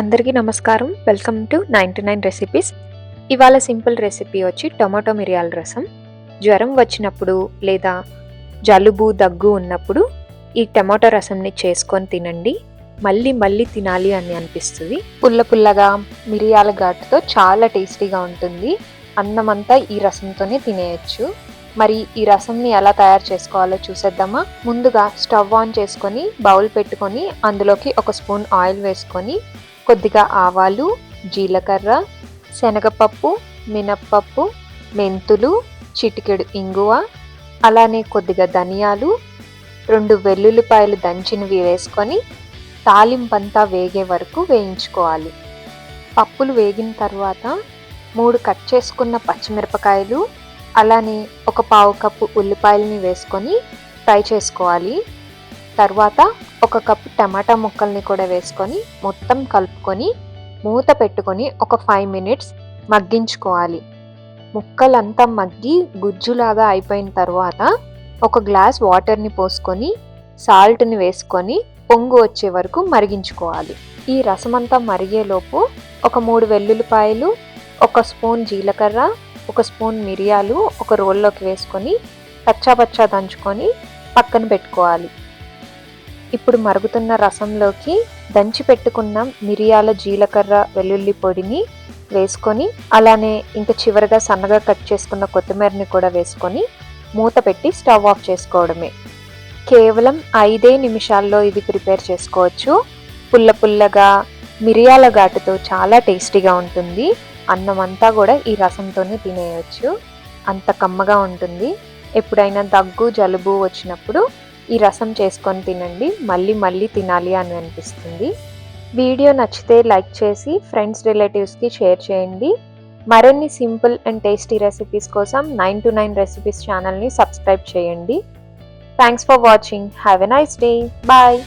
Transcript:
అందరికీ నమస్కారం. Welcome to ninety nine recipes. ఇవాళ సింపుల్ రెసిపీ వచ్చి టొమాటో మిరియాల రసం. జ్వరం వచ్చినప్పుడు లేదా జలుబు దగ్గు ఉన్నప్పుడు ఈ టమాటో రసంని చేసుకొని తినండి. మళ్ళీ మళ్ళీ తినాలి అని అనిపిస్తుంది. పుల్ల పుల్లగా మిరియాల ఘాటుతో చాలా టేస్టీగా ఉంటుంది. అన్నమంతా ఈ రసంతోనే తినేయచ్చు. మరి ఈ రసంని ఎలా తయారు చేసుకోవాలో చూసేద్దామా? ముందుగా స్టవ్ ఆన్ చేసుకొని బౌల్ పెట్టుకొని అందులోకి ఒక స్పూన్ ఆయిల్ వేసుకొని కొద్దిగా ఆవాలు జీలకర్ర శనగపప్పు మినప్పప్పు మెంతులు చిటికెడు ఇంగువ అలానే కొద్దిగా ధనియాలు రెండు వెల్లుల్లిపాయలు దంచినవి వేసుకొని తాలింపంతా వేగే వరకు వేయించుకోవాలి. పప్పులు వేగిన తర్వాత మూడు కట్ చేసుకున్న పచ్చిమిరపకాయలు అలానే ఒక పావు కప్పు ఉల్లిపాయలని వేసుకొని ఫ్రై చేసుకోవాలి. తర్వాత ఒక కప్పు టమాటా ముక్కల్ని కూడా వేసుకొని మొత్తం కలుపుకొని మూత పెట్టుకొని ఒక ఫైవ్ మినిట్స్ మగ్గించుకోవాలి. ముక్కలంతా మగ్గి గుజ్జులాగా అయిపోయిన తర్వాత ఒక గ్లాస్ వాటర్ని పోసుకొని సాల్ట్ని వేసుకొని పొంగు వచ్చే వరకు మరిగించుకోవాలి. ఈ రసం అంతా మరిగేలోపు ఒక మూడు వెల్లుల్లిపాయలు ఒక స్పూన్ జీలకర్ర ఒక స్పూన్ మిరియాలు ఒక రోల్లోకి వేసుకొని పచ్చా పచ్చా దంచుకొని పక్కన పెట్టుకోవాలి. ఇప్పుడు మరుగుతున్న రసంలోకి దంచి పెట్టుకున్న మిరియాల జీలకర్ర వెల్లుల్లి పొడిని వేసుకొని అలానే ఇంకా చివరిగా సన్నగా కట్ చేసుకున్న కొత్తిమీరని కూడా వేసుకొని మూత పెట్టి స్టవ్ ఆఫ్ చేసుకోవడమే. కేవలం ఐదే నిమిషాల్లో ఇది ప్రిపేర్ చేసుకోవచ్చు. పుల్ల పుల్లగా మిరియాల ఘాటుతో చాలా టేస్టీగా ఉంటుంది. అన్నం అంతా కూడా ఈ రసంతోనే తినేయచ్చు. అంత కమ్మగా ఉంటుంది. ఎప్పుడైనా దగ్గు జలుబు వచ్చినప్పుడు ఈ రసం చేసుకొని తినండి. మళ్ళీ మళ్ళీ తినాలి అని అనిపిస్తుంది. వీడియో నచ్చితే లైక్ చేసి ఫ్రెండ్స్ రిలేటివ్స్కి షేర్ చేయండి. మరిన్ని సింపుల్ అండ్ టేస్టీ రెసిపీస్ కోసం నైన్ టు నైన్ రెసిపీస్ ఛానల్ని సబ్స్క్రైబ్ చేయండి. Thanks for watching. Have a nice day. Bye.